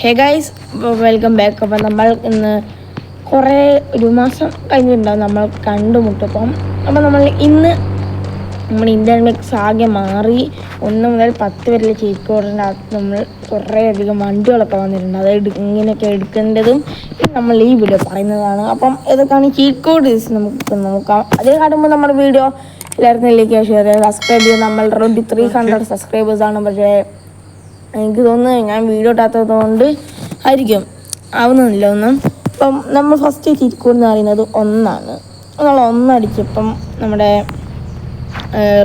Hey guys welcome back അപ്പം നമ്മൾ ഇന്ന് കുറേ ഒരു മാസം കഴിഞ്ഞിട്ടുണ്ടാവും നമ്മൾ കണ്ടുമുട്ടപ്പം അപ്പം നമ്മൾ ഇന്ന് നമ്മൾ ഇന്ത്യൻ ആകെ മാറി. ഒന്ന് മുതൽ പത്ത് വരെയുള്ള ചേക്ക് ഓടേണ്ട അകത്ത് നമ്മൾ കുറേ അധികം വണ്ടികളൊക്കെ വന്നിട്ടുണ്ട്. അത് ഇങ്ങനെയൊക്കെ എടുക്കേണ്ടതും നമ്മൾ ഈ വീഡിയോ പറയുന്നതാണ്. അപ്പം ഇതൊക്കെയാണ് കോഡ് നമുക്ക് നോക്കാം. അതേ കാണുമ്പോൾ നമ്മുടെ വീഡിയോ എല്ലാവർക്കും ലൈക്ക് ഷെയർ സബ്സ്ക്രൈബ് ചെയ്യുക നമ്മൾ ട്വന്റി ത്രീ ഹൺഡ്രഡ് സബ്സ്ക്രൈബേഴ്സാണ് പക്ഷേ എനിക്ക് തോന്നുന്നു ഞാൻ വീഡിയോ ഇട്ടാത്തത് കൊണ്ട് ആയിരിക്കും. ആവുന്നില്ല ഒന്നും. ഇപ്പം നമ്മൾ ഫസ്റ്റ് ചിരിക്കൂട് എന്ന് പറയുന്നത് ഒന്നാണ്. നമ്മൾ ഒന്നടിച്ചപ്പം നമ്മുടെ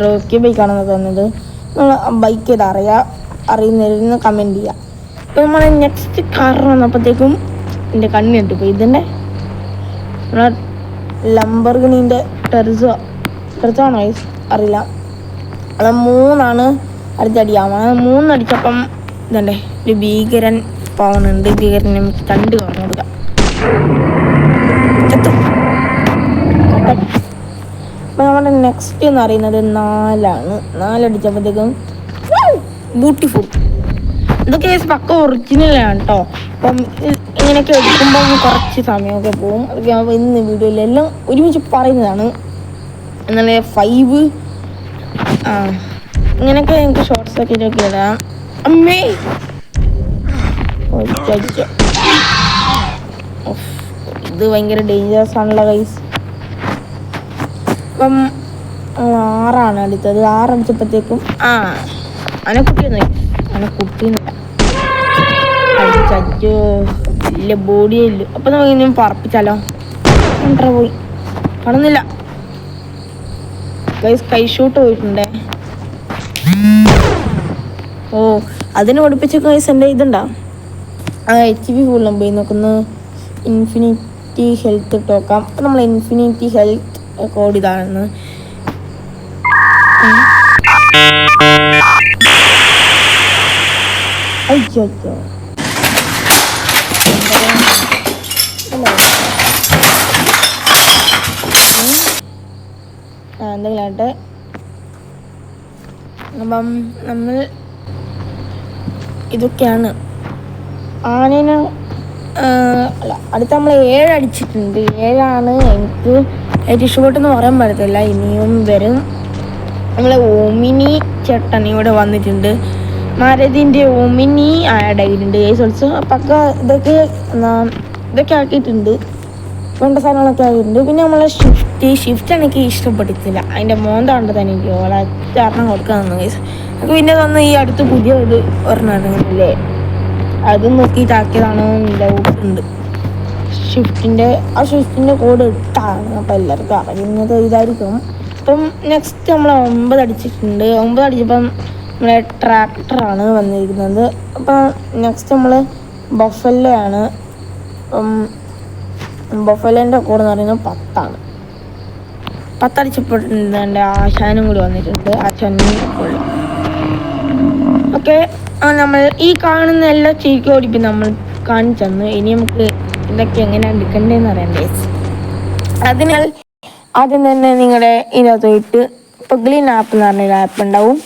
റോക്കി ബൈക്കാണെന്ന് തോന്നുന്നത് നമ്മൾ ബൈക്ക് ഇത് അറിയാം അറിയുന്നവരിന്ന് കമന്റ് ചെയ്യുക ഇപ്പം നമ്മൾ നെക്സ്റ്റ് കാർ വന്നപ്പോഴത്തേക്കും എന്റെ കണ്ണിട്ട് പോയി. ഇതിന്റെ നമ്മളെ ലംബർഗിനീന്റെ ടെർസോ ടെറിസോ ആണോ? അറിയില്ല. അത് മൂന്നാണ്. അടുത്തടിയാവുന്നത് മൂന്നടിച്ചപ്പം ഇതല്ലേ ഒരു ഭീകരൻ പോകുന്നുണ്ട് ഭീകരൻ നമുക്ക് കണ്ട് പറഞ്ഞു കൊടുക്കാം. ചത്തു. നമ്മുടെ നെക്സ്റ്റ് എന്ന് പറയുന്നത് നാലാണ്. നാലടിച്ചപ്പോഴത്തേക്കും ബ്യൂട്ടിഫുൾ ഇതൊക്കെ പക്ക ഒറിജിനലാണ് കേട്ടോ അപ്പം ഇങ്ങനെയൊക്കെ എടുക്കുമ്പോൾ കുറച്ച് സമയമൊക്കെ പോകും. അതൊക്കെ ഇന്ന് വീഡിയോയിലെല്ലാം ഒരുമിച്ച് പറയുന്നതാണ്. എന്നാലേ ഫൈവ് ആ ഇങ്ങനെയൊക്കെ എനിക്ക് ഷോർട്സ് ഒക്കെ ഇതൊക്കെ ഇടാം. അമ്മേ. ഇത് ഭയങ്കര ഡേഞ്ചറസ് ആണല്ലോ കൈസ് അപ്പം ആറാണ് അടുത്തത്. ആറടിച്ചപ്പോഴത്തേക്കും ആ അനക്കുട്ടിയൊന്നും അനക്കുട്ടിയൊന്നുമില്ല. അടിച്ചോ വലിയ ബോഡിയേ ഇല്ല. അപ്പം നമുക്ക് ഇനി പറപ്പിച്ചാലോ? എത്ര പോയി. കാണുന്നില്ല ഗൈസ് കൈ ഷൂട്ട് പോയിട്ടുണ്ടേ? ഓ അതിന് പഠിപ്പിച്ച കൈസ് എന്റെ ഇതുണ്ടാ? ആ എച്ച് പി ഫുള്ളും പോയി നോക്കുന്നു. ഇൻഫിനിറ്റി ഹെൽത്ത് ഇട്ട് നോക്കാം അപ്പം നമ്മൾ ഇൻഫിനിറ്റി ഹെൽത്ത് കോഡ് ഇതാണെന്ന്. അയ്യോ അയ്യോ. എന്തെങ്കിലും ആട്ടെ അപ്പം നമ്മൾ ഇതൊക്കെയാണ്. ആനേനെ അല്ല അടുത്ത നമ്മൾ ഏഴ് അടിച്ചിട്ടുണ്ട്. ഏഴാണ് എനിക്ക് ഏറ്റവും ഇഷ്ടപ്പെട്ടെന്ന് പറയാൻ പറ്റത്തില്ല. ഇനിയും വരും. നമ്മളെ ഓമിനി ചേട്ടൻ ഇവിടെ വന്നിട്ടുണ്ട്. മാരതിന്റെ ഓമിനി ആഡ് ആയിട്ടുണ്ട് സോൾസ് പക്ക ഇതൊക്കെ ഇതൊക്കെ ആക്കിയിട്ടുണ്ട്. വേണ്ട സാധനങ്ങളൊക്കെ ആയിട്ടുണ്ട്. പിന്നെ നമ്മളെ ഷിഫ്റ്റ് ഷിഫ്റ്റ് എനിക്ക് ഇഷ്ടപ്പെട്ടിട്ടില്ല. അതിന്റെ മോന്ത തന്നെ എനിക്ക് ഓളെ കാരണം കൊടുക്കാൻ തന്നു. എനിക്ക് പിന്നെ തന്നു ഈ അടുത്ത് പുതിയ ഇത് ഒരെണ്ണല്ലേ അത് നോക്കിയിട്ടാക്കിയതാണോ ഡൗട്ടുണ്ട് ഷിഫ്റ്റിന്റെ ആ ഷിഫ്റ്റിന്റെ കോഡ് ഇട്ടാണ് അപ്പോൾ എല്ലാവർക്കും അറിയുന്നത് ഇതായിരിക്കും. അപ്പം നെക്സ്റ്റ് നമ്മൾ ഒമ്പത് അടിച്ചിട്ടുണ്ട്. ഒമ്പത് അടിച്ചപ്പം നമ്മുടെ ട്രാക്ടറാണ് വന്നിരിക്കുന്നത്. അപ്പം നെക്സ്റ്റ് നമ്മൾ അപ്പം ബൊഫലോന്റെ കോഡ് എന്ന് പറയുന്നത് പത്താണ്. പത്തടിച്ചപ്പോൾ എന്റെ ആശാനും കൂടി വന്നിട്ടുണ്ട്. ആശാനും ഫുള്ള് ഓക്കെ. നമ്മൾ ഈ കാണുന്ന എല്ലാ ചീക്ക് ഓടിപ്പം നമ്മൾ കാണിച്ചു ഇനി നമുക്ക് ഇതൊക്കെ എങ്ങനെയാണ് എടുക്കണ്ടേന്ന് അറിയണ്ടേ അതിനാൽ ആദ്യം തന്നെ നിങ്ങളുടെ ഇതിനകത്ത് പോയിട്ട് പൊഗ്ലിൻ ആപ്പ് എന്ന് പറഞ്ഞൊരു ആപ്പ് ഉണ്ടാവും.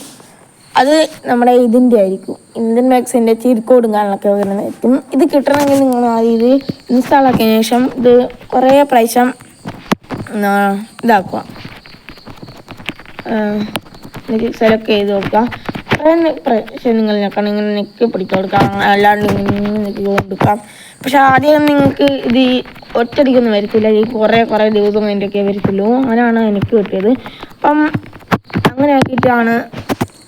അത് നമ്മുടെ ഇതിന്റെ ആയിരിക്കും. ഇന്ത്യൻ മാക്സിന്റെ ചീരിക്കോടും കാണാനൊക്കെ വരുന്നതായിരിക്കും ഇത് കിട്ടണമെങ്കിൽ നിങ്ങൾ ആദ്യം ഇത് ഇൻസ്റ്റാൾ ആക്കിയതിനു ശേഷം ഇത് കുറേ പ്രാവശ്യം ആ, ഇതാക്കുക സെലക്ട് ചെയ്ത് നിങ്ങൾ ഞെക്കണം ഇങ്ങനെ നെക്ക് പിടിച്ചു കൊടുക്കാം അല്ലാണ്ട് ഇങ്ങനെ നെക്ക് കൊടുക്കാം പക്ഷെ ആദ്യം നിങ്ങൾക്ക് ഇത് ഒറ്റടിക്കൊന്നും വരത്തില്ല ഈ കുറേ കുറേ ദിവസം ഒക്കെ വരത്തുള്ളൂ അങ്ങനെയാണ് എനിക്ക് കിട്ടിയത് അപ്പം അങ്ങനെ ആക്കിയിട്ടാണ്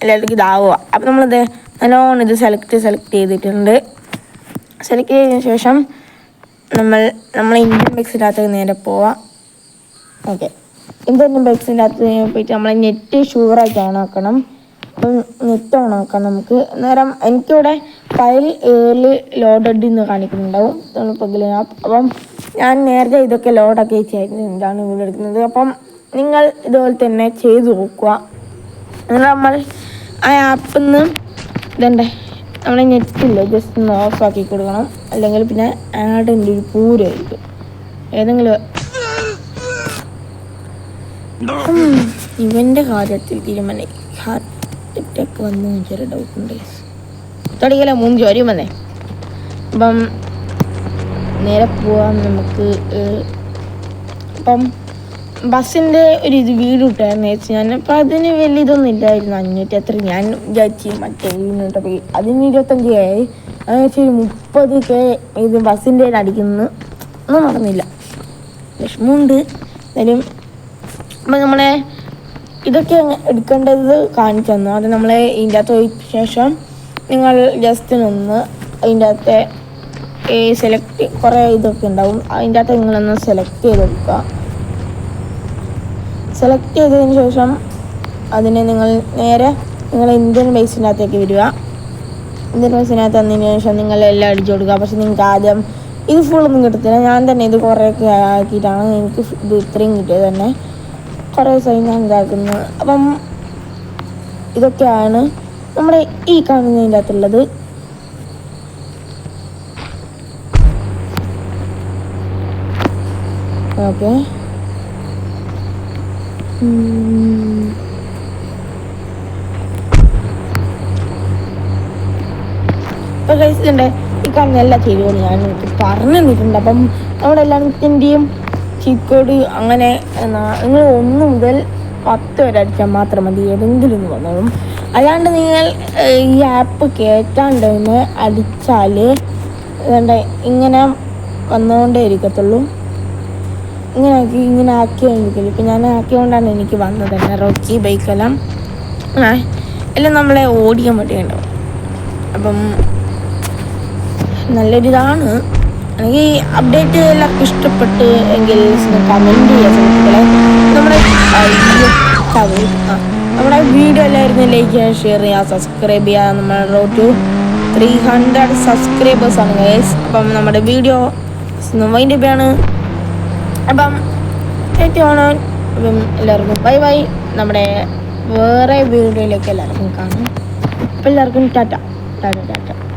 എല്ലാവർക്കും ഇതാവുക അപ്പം നമ്മളിത് നല്ലോണം ഇത് സെലക്ട് സെലക്ട് ചെയ്തിട്ടുണ്ട് സെലക്ട് ചെയ്തതിന് ശേഷം നമ്മൾ നമ്മൾ ഇന്ത്യൻ ബൈക്സിനകത്ത് നേരെ പോവാം ഓക്കെ ഇന്ത്യൻ ബൈക്സിന്റെ അകത്ത് പോയിട്ട് നമ്മളെ നെറ്റ് ഷുവറായിട്ട് ഓൺ ആക്കണം. അപ്പം നെറ്റ് ഓൺ ആക്കാം നമുക്ക്. നേരം എനിക്കിവിടെ ഫയൽ ഏർലി ലോഡഡ് എന്ന് കാണിക്കുന്നുണ്ടാവും പകൽ അപ്പം ഞാൻ നേരത്തെ ഇതൊക്കെ ലോഡൊക്കെ വെച്ചായിരുന്നു. ഇതാണ് ഇവിടെ എടുക്കുന്നത്. അപ്പം നിങ്ങൾ ഇതുപോലെ തന്നെ ചെയ്ത് നോക്കുക. എന്നിട്ട് നമ്മൾ ആ ആപ്പിൽ നിന്ന് ഇതണ്ടേ നമ്മളെ നെറ്റില്ല ജസ്റ്റ് ഒന്ന് ഓഫ് ആക്കി കൊടുക്കണം. അല്ലെങ്കിൽ പിന്നെ ആഡിന്റെ ഒരു പൂരമായിരിക്കും ഏതെങ്കിലും ഇവന്റെ കാര്യത്തിൽ തീരുമാനം ഹാർട്ട് അറ്റാക്ക് വന്നു ചെറിയ ഡൗട്ട് ഉണ്ട്. തുടങ്ങിയല്ല മൂന്ന് ജോലി വന്നേ. അപ്പം നേരെ പോവാം നമുക്ക് അപ്പം ബസ്സിന്റെ ഒരു ഇത് വീട് കിട്ടാന്ന് വെച്ച് ഞാൻ. അപ്പം അതിന് വലിയ ഇതൊന്നും ഇല്ലായിരുന്നു. അഞ്ഞൂറ്റി അത്ര ഞാൻ വിചാരിച്ചു മറ്റേ വീണിട്ട് അതിന് ഇരുപത്തഞ്ച് ആയി അതെന്ന് വെച്ചാൽ ഒരു മുപ്പത് കെ ഇത് ബസ്സിന്റെ അടിക്കുന്നു ഒന്നും നടന്നില്ല. വിഷമമുണ്ട്. എന്തായാലും അപ്പം നമ്മളെ ഇതൊക്കെ എടുക്കേണ്ടത് കാണിച്ചു തന്നു. അത് നമ്മളെ ഇതിന്റെ അകത്ത് പോയി ശേഷം നിങ്ങൾ ജസ്റ്റ് നിന്ന് അതിന്റെ അകത്തെ ഈ സെലക്ട് കുറേ ഇതൊക്കെ ഉണ്ടാവും. അതിന്റെ അകത്ത് നിങ്ങളൊന്ന് സെലക്ട് ചെയ്തെടുക്കുക സെലക്ട് ചെയ്തതിന് ശേഷം അതിനെ നിങ്ങൾ നേരെ നിങ്ങൾ ഇന്ത്യൻ ബേസിന്റെ അകത്തേക്ക് വരിക. ഇന്ത്യൻ ബേസിന്റെ അകത്ത് വന്നതിന് ശേഷം നിങ്ങൾ എല്ലാം അടിച്ചു കൊടുക്കുക. പക്ഷെ നിങ്ങൾക്ക് ആദ്യം ഇത് ഫുള്ളൊന്നും കിട്ടത്തില്ല. ഞാൻ തന്നെ ഇത് കുറേയൊക്കെ ആക്കിയിട്ടാണ്. എനിക്ക് ഇത് ഇത്രയും കിട്ടിയത് തന്നെ. കുറേ ദിവസമായി ഞാൻ ഇതാക്കുന്നത് അപ്പം ഇതൊക്കെയാണ് നമ്മുടെ ഈ കാണുന്നതിന്റെ അകത്തുള്ളത്. ഓക്കെ. ഇപ്പം കഴിച്ചിട്ടുണ്ട് ഈ കാണുന്ന എല്ലാ ചെയ്തുകൊണ്ട് ഞാൻ പറഞ്ഞു തന്നിട്ടുണ്ട്. അപ്പം നമ്മുടെ എല്ലാത്തിന്റെയും ചീക്കോട് അങ്ങനെ എന്നാ നിങ്ങൾ ഒന്ന് മുതൽ പത്ത് വരെ അടിച്ചാൽ മാത്രം മതി ഏതെങ്കിലും വന്നോളും. അല്ലാണ്ട് നിങ്ങൾ ഈ ആപ്പ് കയറ്റാണ്ട് തന്നെ അടിച്ചാൽ വേണ്ട ഇങ്ങനെ വന്നുകൊണ്ടേ ഇരിക്കത്തുള്ളൂ. ഇങ്ങനെ ആക്കി ഇങ്ങനെ ആക്കിയോണ്ടിരിക്കില്ല ഇപ്പം ഞാൻ ആക്കിയോണ്ടാണ് എനിക്ക് വന്നത് തന്നെ റോക്കി ബൈക്കെല്ലാം എല്ലാം നമ്മളെ ഓടിക്കാൻ വേണ്ടിയുണ്ടാവും അപ്പം നല്ലൊരിതാണ്. ഈ അപ്ഡേറ്റ് എല്ലാവർക്കും ഇഷ്ടപ്പെട്ട് എങ്കിൽ കമന്റ് ചെയ്യുക സുഹൃത്തുക്കളെ. നമ്മുടെ നമ്മുടെ വീഡിയോ എല്ലാവരും ലൈക്ക് ചെയ്യുക ഷെയർ ചെയ്യുക സബ്സ്ക്രൈബ് ചെയ്യുക നമ്മൾ ടു ത്രീ ഹൺഡ്രഡ് സബ്സ്ക്രൈബേഴ്സ് ആണ് ഗൈസ് അപ്പം നമ്മുടെ വീഡിയോ വൈൻഡ് ആണ് അപ്പം ഏറ്റവും അപ്പം എല്ലാവർക്കും ബൈ ബൈ നമ്മുടെ വേറെ വീഡിയോയിലേക്ക് എല്ലാവർക്കും കാണാം. അപ്പം എല്ലാവർക്കും ടാറ്റ. ടാറ്റ ടാറ്റ.